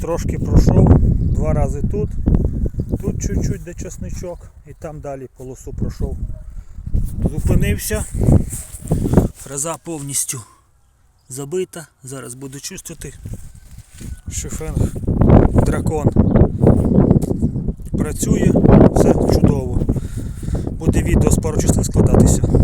Трошки пройшов два рази тут, тут чуть-чуть де часничок і там далі полосу пройшов. Зупинився. Фреза повністю забита. Зараз буду чистити. Шифенг дракон працює, все чудово. Буде відео з пару частин складатися.